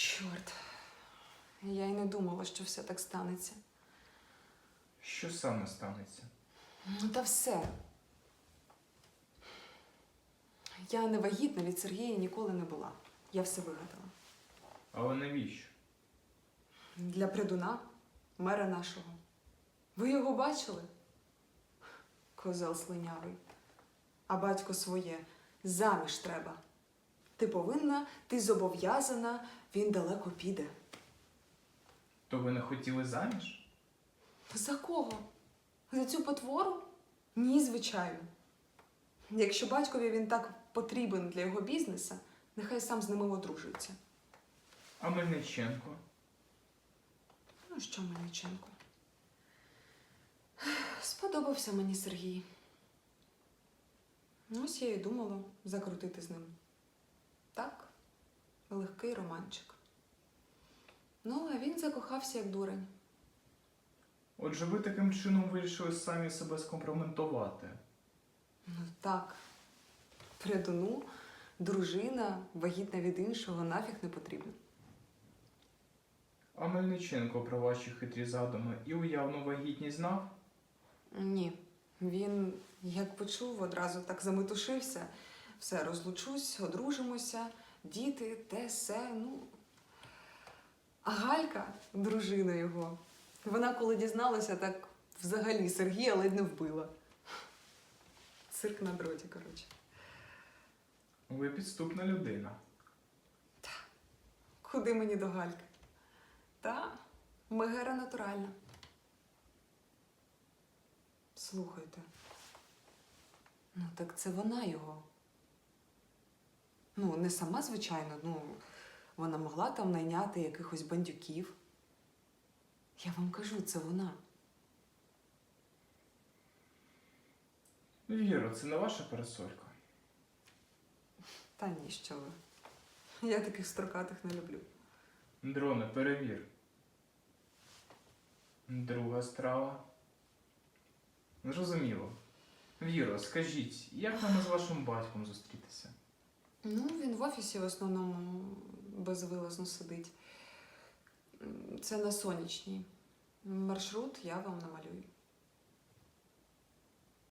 Чорт. Я й не думала, що все так станеться. Що саме станеться? Ну та все. Я не вагітна від Сергія ніколи не була. Я все вигадала. Але навіщо? Для придуна, мера нашого. Ви його бачили? Козел слинявий. А батько своє заміж треба. Ти повинна, ти зобов'язана, він далеко піде. То ви не хотіли заміж? За кого? За цю потвору? Ні, звичайно. Якщо батькові він так потрібен для його бізнеса, нехай сам з ними одружується. А Мельниченко? Ну що, Мельниченко? Сподобався мені Сергій. Ну, Ось я і думала закрутити з ним. Так, легкий романчик. Ну, а він закохався як дурень. Отже, ви таким чином вирішили самі себе скомпрометувати. Ну так, придуну, дружина, вагітна від іншого, нафіг не потрібна. А Мельниченко про ваші хитрі задуми і уявну вагітність знав? Ні. Він, як почув, одразу так заметушився. Все, розлучусь, одружимося, діти, те, се, ну. А Галька, дружина його, вона, коли дізналася, так взагалі Сергія ледь не вбила. Цирк на дроті, коротше. Ви підступна людина. Куди мені до Гальки? Та, Мегера натуральна. Слухайте. Ну, так це вона його. Ну, не сама, звичайно, ну, вона могла там найняти якихось бандюків. Я вам кажу, це вона. Віро, це не ваша пересолька. Та ні, що ви. Я таких строкатих не люблю. Дроне, перевір. Друга страва. Зрозуміло. Віро, скажіть, як нам з вашим батьком зустрітися? Ну, він в офісі в основному безвилазно сидить. Це на сонячній. Маршрут я вам намалюю.